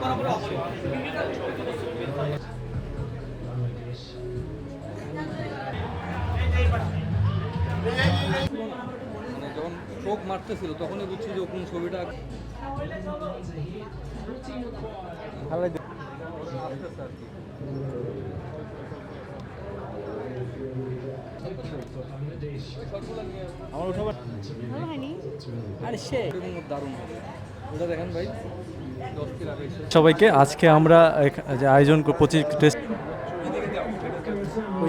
Bana bravo. মানে যখন চোখ মারতেছিল তখনই বুঝছি যে ও কোন ছবিটা আসতেছে আর কি আমার উঠাবার আরে সে দারুণ হবে। ওটা দেখেন ভাই সবাইকে আজকে আমরা যে আয়োজন পঁচিশ টেস্ট ওই।